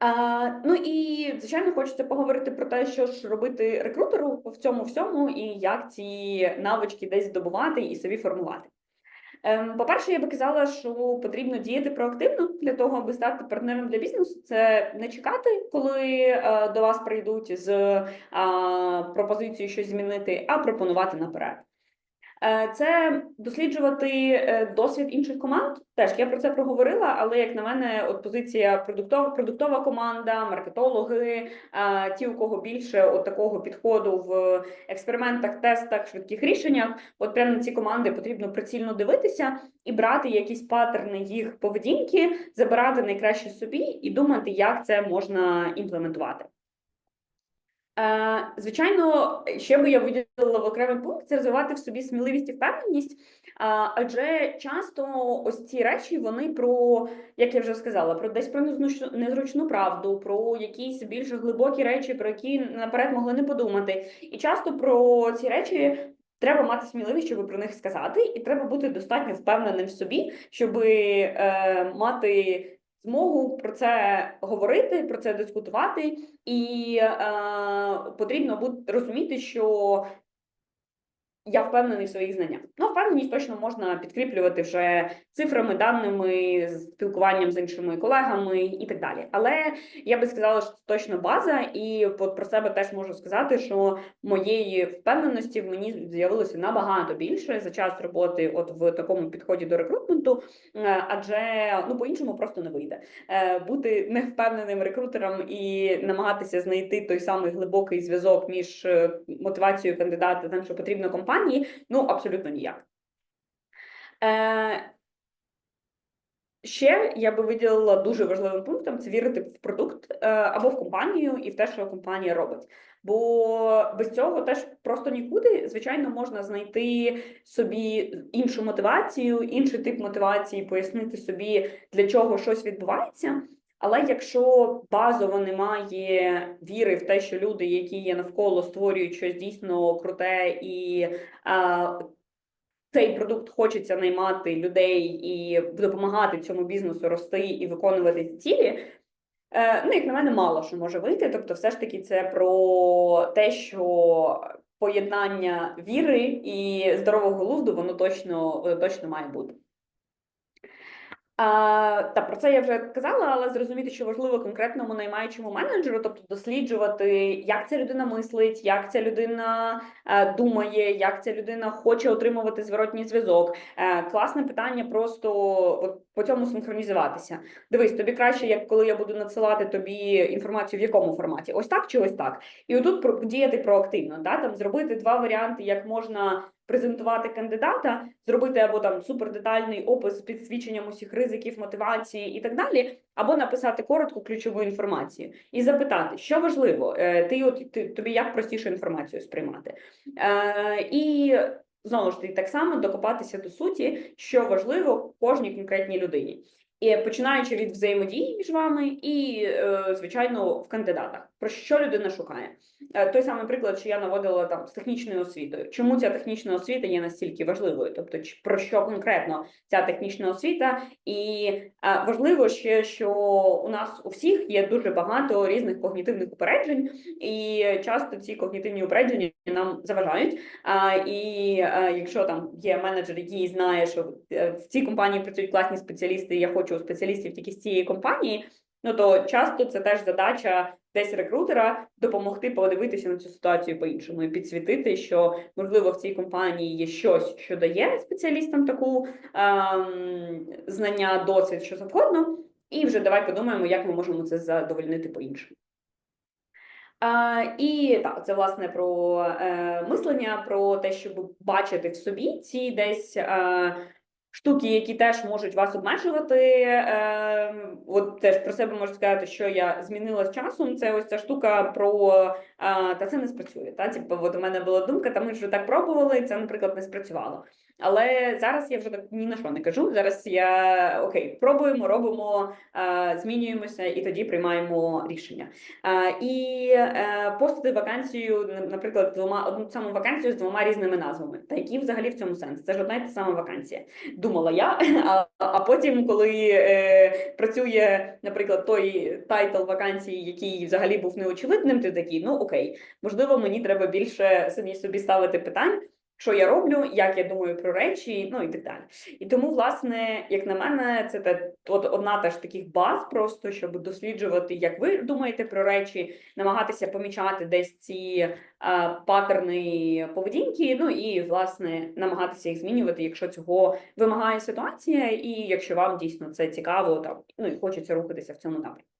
А, Ну і звичайно, хочеться поговорити про те, що ж робити рекрутеру в цьому всьому, і як ці навички десь здобувати і собі формувати. Ем, по-перше, я би казала, що потрібно діяти проактивно для того, аби стати партнером для бізнесу. Це не чекати, коли е, до вас прийдуть з пропозицією щось змінити, а пропонувати наперед. Е, це досліджувати е, досвід інших команд. Теж я про це проговорила, але як на мене, от позиція продуктова продуктова команда, маркетологи, е, ті, у кого більше от такого підходу в експериментах, тестах, швидких рішеннях. От прямо на ці команди потрібно прицільно дивитися і брати якісь паттерни їх поведінки, забирати найкраще собі і думати, як це можна імплементувати. Е, звичайно, ще би я виділила в окремий пункт це розвивати в собі сміливість і впевненість, адже часто ось ці речі вони про, як я вже сказала, про десь про незручну правду, про якісь більш глибокі речі, про які наперед могли не подумати. І часто про ці речі треба мати сміливість, щоб про них сказати, і треба бути достатньо впевненим в собі, щоб е, мати змогу про це говорити, про це дискутувати, і е, потрібно буде розуміти, що я впевнений в своїх знаннях. Ну, впевненість точно можна підкріплювати вже цифрами, даними, спілкуванням з іншими колегами і так далі. Але я би сказала, що це точно база, і про себе теж можу сказати, що моєї впевненості в мені з'явилося набагато більше за час роботи, от в такому підході до рекрутменту, е, адже ну по-іншому просто не вийде. Е, бути невпевненим рекрутером і намагатися знайти той самий глибокий зв'язок між е, мотивацією кандидата, тим, що потрібно компанії, компанії, ну абсолютно ніяк. Е, Ще я би виділила дуже важливим пунктом це вірити в продукт е, або в компанію і в те, що компанія робить. Бо без цього теж просто нікуди, звичайно, можна знайти собі іншу мотивацію, інший тип мотивації, пояснити собі, для чого щось відбувається. Але якщо базово немає віри в те, що люди, які є навколо, створюють щось дійсно круте, і а, цей продукт хочеться наймати людей і допомагати цьому бізнесу рости і виконувати ці цілі. Е, ну, як на мене, мало що може вийти. Тобто, все ж таки, це про те, що поєднання віри і здорового глузду воно точно, воно точно має бути. А, Та про це я вже казала, але зрозуміти, що важливо конкретному наймаючому менеджеру, тобто досліджувати, як ця людина мислить, як ця людина е, думає, як ця людина хоче отримувати зворотній зв'язок. Е, класне питання, просто по цьому синхронізуватися. Дивись, тобі краще, як коли я буду надсилати тобі інформацію в якому форматі, ось так чи ось так. І отут діяти проактивно, да? там зробити два варіанти, як можна презентувати кандидата, зробити або там супердетальний опис з підсвіченням усіх ризиків, мотивації і так далі, або написати коротку ключову інформацію і запитати, що важливо, е, ти от ти тобі як простіше інформацію сприймати. Е, І знову ж таки так само докопатися до суті, що важливо кожній конкретній людині. І починаючи від взаємодії між вами, і, е, звичайно, в кандидатах про що людина шукає. Е, той самий приклад, що я наводила там з технічною освітою. Чому ця технічна освіта є настільки важливою? Тобто, про що конкретно ця технічна освіта? І е, важливо ще, що у нас у всіх є дуже багато різних когнітивних упереджень, і часто ці когнітивні упередження нам заважають. І якщо там є менеджер, який знає, що в цій компанії працюють класні спеціалісти, я хочу спеціалістів тільки з цієї компанії. Ну то часто це теж задача десь рекрутера допомогти подивитися на цю ситуацію по-іншому і підсвітити, що можливо в цій компанії є щось, що дає спеціалістам таку ем, знання, досвід, що завгодно, і вже давай подумаємо, як ми можемо це задовольнити по-іншому. Uh, і так, це власне про е, мислення, про те, щоб бачити в собі ці десь е, штуки, які теж можуть вас обмежувати. Е, От теж про себе можу сказати, що я змінила з часом. Це ось ця штука про е, та це не спрацює. Та типу, от у мене була думка, та ми вже так пробували, і це, наприклад, не спрацювало. Але зараз я вже так ні на що не кажу. Зараз я окей, пробуємо, робимо, е, змінюємося і тоді приймаємо рішення. Е, і е, постити вакансію, наприклад, двома одну саму вакансію з двома різними назвами. Та який взагалі в цьому сенс? Це ж одна й та сама вакансія. Думала я, а, а потім, коли е, працює, наприклад, той тайтл вакансії, який взагалі був неочевидним, ти такий, ну окей, можливо, мені треба більше самі собі ставити питань. Що я роблю, як я думаю про речі, ну і так далі. І тому, власне, як на мене, це та от одна теж таких баз, просто щоб досліджувати, як ви думаєте про речі, намагатися помічати десь ці а, паттерни поведінки. Ну і власне намагатися їх змінювати, якщо цього вимагає ситуація, і якщо вам дійсно це цікаво, там ну і хочеться рухатися в цьому напрямку.